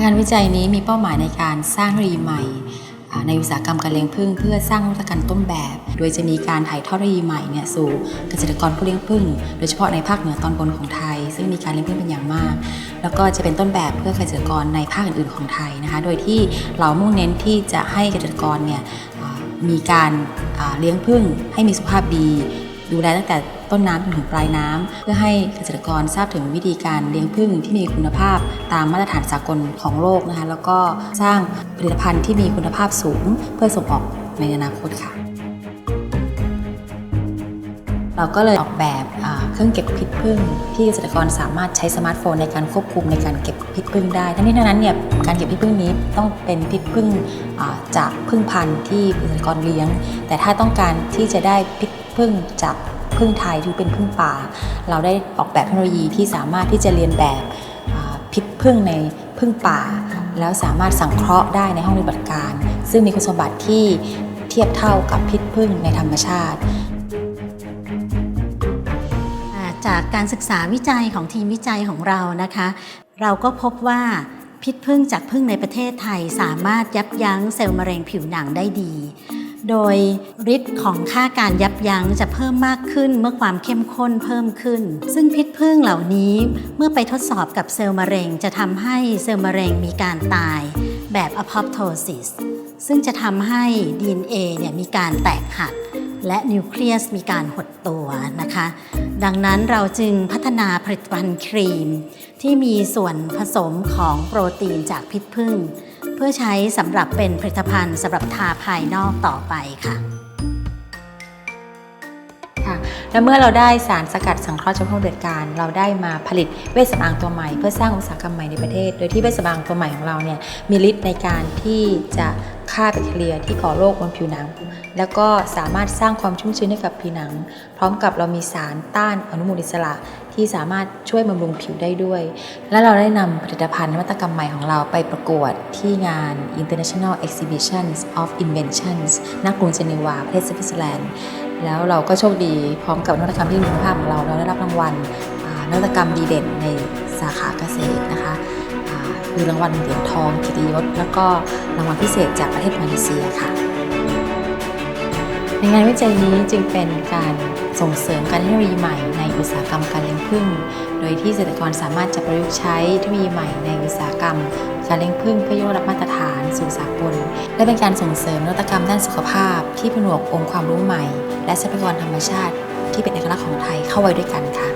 งานวิจัยนี้มีเป้าหมายในการสร้างเทคโนโลยีใหม่ในอุตสาหกรรมการเลี้ยงผึ้งเพื่อสร้างนวัตกรรมต้นแบบ โดยจะมีการถ่ายทอดเทคโนโลยีใหม่เนี่ยสู่เกษตรกรผู้เลี้ยงผึ้งโดยเฉพาะในภาคเหนือตอนบนของไทย ซึ่งมีการเลี้ยงผึ้งเป็นอย่างมาก แล้วก็จะเป็นต้นแบบเพื่อเกษตรกรในภาคอื่นๆของไทยนะคะ โดยที่เรามุ่งเน้นที่จะให้เกษตรกรเนี่ยมีการเลี้ยงผึ้งให้มีสุขภาพดี ดูแลตั้งแต่ต้นน้ำจนถึงปลายน้ำเพื่อให้เกษตรกรทราบถึงวิธีการเลี้ยงผึ้งที่มีคุณภาพตามมาตรฐานสากลของโลกนะคะแล้วก็สร้างผลิตภัณฑ์ที่มีคุณภาพสูง เพื่อส่งออกในอนาคตค่ะ เราก็เลยออกแบบเครื่องเก็บพิษผึ้งที่เกษตรกรสามารถใช้สมาร์ทโฟนในการควบคุมในการเก็บพิษผึ้งได้ ทั้งนี้ทั้งนั้นเนี่ยการเก็บพิษผึ้งนี้ต้องเป็นพิษผึ้งจากผึ้งพันธุ์ที่เกษตรกรเลี้ยง แต่ถ้าต้องการที่จะได้พิษ ผึ้งจากผึ้งไทยที่เป็นผึ้งป่า เราได้ออกแบบเทคโนโลยีที่สามารถที่จะเรียนแบบพิษผึ้งในผึ้งป่า แล้วสามารถสังเคราะห์ได้ในห้องปฏิบัติการ ซึ่งมีคุณสมบัติที่เทียบเท่ากับพิษผึ้งในธรรมชาติจากการศึกษาวิจัยของทีมวิจัยของเรานะคะ เราก็พบว่าพิษพึ่งจากพึ่งในประเทศไทย สามารถยับยั้งเซลล์มะเร็งผิวหนังได้ดี โดยฤทธิ์ของค่าการยับยั้งจะเพิ่มมากขึ้นเมื่อความเข้มข้นเพิ่มขึ้น ซึ่งพิษพึ่งเหล่านี้เมื่อไปทดสอบกับเซลล์มะเร็ง จะทำให้เซลล์มะเร็งมีการตายแบบ apoptosis ซึ่งจะทำให้ DNA เนี่ยมีการแตกหัก และนิวเคลียสมีการหดตัวนะคะ ดังนั้นเราจึงพัฒนาผลิตภัณฑ์ครีม ที่มีส่วนผสมของโปรตีนจากพิษผึ้ง พื่อใช้สำหรับเป็นผลิตภัณฑ์สำหรับทาภายนอกต่อไปค่ะค่ะ และเมื่อเราได้สารสกัดสังเคราะห์จากห้องปฏิบัติการ เราได้มาผลิตเวชสำอางตัวใหม่ เพื่อสร้างอุตสาหกรรมใหม่ในประเทศ โดยที่เวชสำอางตัวใหม่ของเราเนี่ยมีฤทธิ์ในการที่จะฆ่าแบคทีเรียที่ก่อโรคบนผิวหนัง แล้วก็สามารถสร้างความชุ่มชื้นให้กับผิวหนัง พร้อมกับเรามีสารต้านอนุมูลอิสระที่สามารถช่วยบำรุงผิวได้ด้วย และเราได้นำผลิตภัณฑ์นวัตกรรมใหม่ของเราไปประกวดที่งาน International Exhibitions of Inventions ณ กรุงเจนีวาประเทศสวิตเซอร์แลนด์ แล้วเราก็โชคดีพร้อมกับนวัตกรรมที่มีคุณภาพของเราเราได้รับรางวัลนวัตกรรมดีเด่นในสาขาเกษตรนะคะคือรางวัลเหรียญทองกิติยศแล้วก็รางวัลพิเศษจากประเทศมาเลเซียค่ะในงานวิจัยนี้จึงเป็นการ ส่งเสริมการเทคโนโลยีใหม่ในอุตสาหกรรมการเลี้ยงผึ้ง โดยที่เกษตรกรสามารถจะประยุกต์ใช้เทคโนโลยีใหม่ในอุตสาหกรรม การเลี้ยงผึ้งเพื่อยกระดับมาตรฐานสู่สากล และเป็นการส่งเสริมนวัตกรรมด้านสุขภาพ ที่ผนวกองค์ความรู้ใหม่ และทรัพยากรธรรมชาติ ที่เป็นเอกลักษณ์ของไทยเข้าไว้ด้วยกันค่ะ